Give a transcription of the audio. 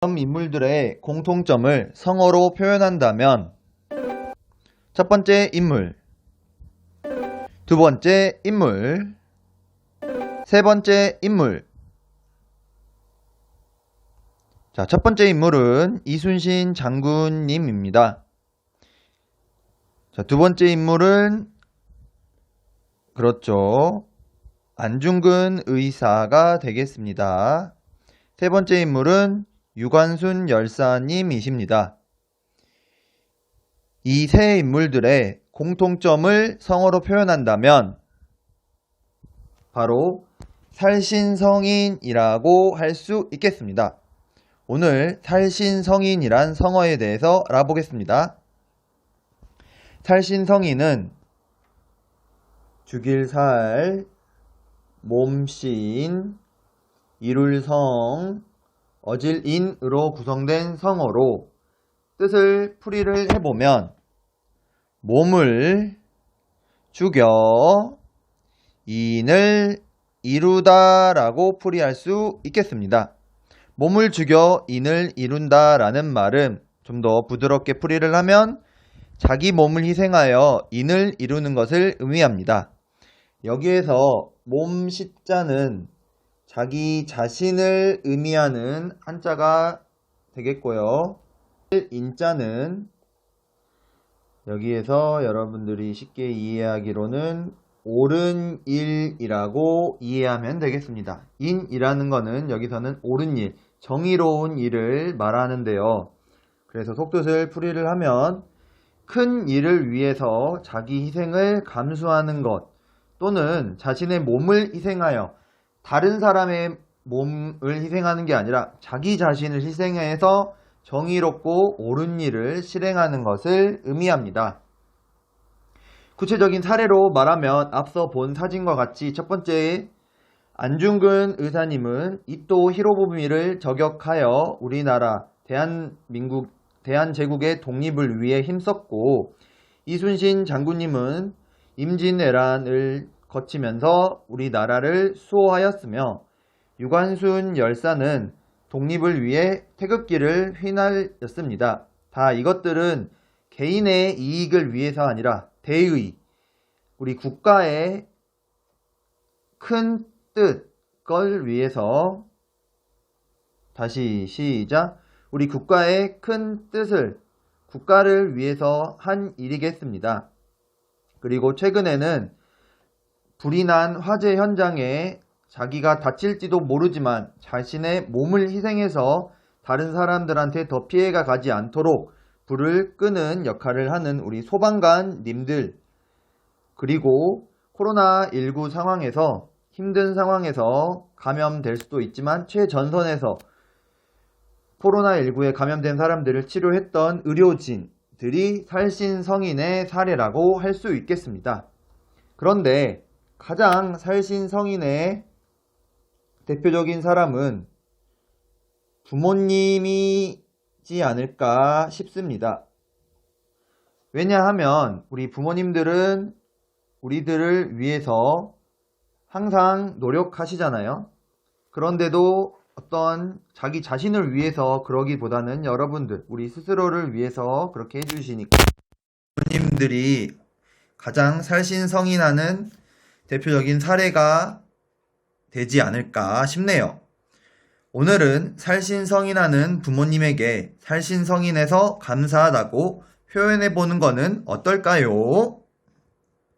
다음 인물들의 공통점을 성어로 표현한다면 첫 번째 인물, 두 번째 인물, 세 번째 인물. 자, 첫 번째 인물은 이순신 장군님입니다. 자, 두 번째 인물은 그렇죠. 안중근 의사가 되겠습니다. 세 번째 인물은 유관순 열사님이십니다. 이 세 인물들의 공통점을 성어로 표현한다면 바로 살신성인이라고 할 수 있겠습니다. 오늘 살신성인이란 성어에 대해서 알아보겠습니다. 살신성인은 죽일 살, 몸신, 이룰 성, 어질 인으로 구성된 성어로 뜻을 풀이를 해보면 몸을 죽여 인을 이루다 라고 풀이할 수 있겠습니다. 몸을 죽여 인을 이룬다 라는 말은 좀 더 부드럽게 풀이를 하면 자기 몸을 희생하여 인을 이루는 것을 의미합니다. 여기에서 몸 십자는 자기 자신을 의미하는 한자가 되겠고요. 인자는 여기에서 여러분들이 쉽게 이해하기로는 옳은 일이라고 이해하면 되겠습니다. 인이라는 것은 여기서는 옳은 일, 정의로운 일을 말하는데요. 그래서 속뜻을 풀이를 하면 큰 일을 위해서 자기 희생을 감수하는 것 또는 자신의 몸을 희생하여 다른 사람의 몸을 희생하는 게 아니라 자기 자신을 희생해서 정의롭고 옳은 일을 실행하는 것을 의미합니다. 구체적인 사례로 말하면 앞서 본 사진과 같이 첫 번째 안중근 의사님은 이토 히로부미를 저격하여 우리나라 대한민국 대한제국의 독립을 위해 힘썼고 이순신 장군님은 임진왜란을 거치면서 우리나라를 수호하였으며 유관순 열사는 독립을 위해 태극기를 휘날렸습니다. 다 이것들은 개인의 이익을 위해서 아니라 대의, 우리 국가의 큰 뜻을 위해서 다시 시작. 우리 국가의 큰 뜻을 국가를 위해서 한 일이겠습니다. 그리고 최근에는 불이 난 화재 현장에 자기가 다칠지도 모르지만 자신의 몸을 희생해서 다른 사람들한테 더 피해가 가지 않도록 불을 끄는 역할을 하는 우리 소방관님들 그리고 코로나19 상황에서 힘든 상황에서 감염될 수도 있지만 최전선에서 코로나19에 감염된 사람들을 치료했던 의료진들이 살신 성인의 사례라고 할 수 있겠습니다. 그런데 가장 살신 성인의 대표적인 사람은 부모님이지 않을까 싶습니다. 왜냐하면 우리 부모님들은 우리들을 위해서 항상 노력하시잖아요. 그런데도 어떤 자기 자신을 위해서 그러기보다는 여러분들, 우리 스스로를 위해서 그렇게 해주시니까 부모님들이 가장 살신성인하는 대표적인 사례가 되지 않을까 싶네요. 오늘은 살신성인하는 부모님에게 살신성인에서 감사하다고 표현해 보는 것은 어떨까요?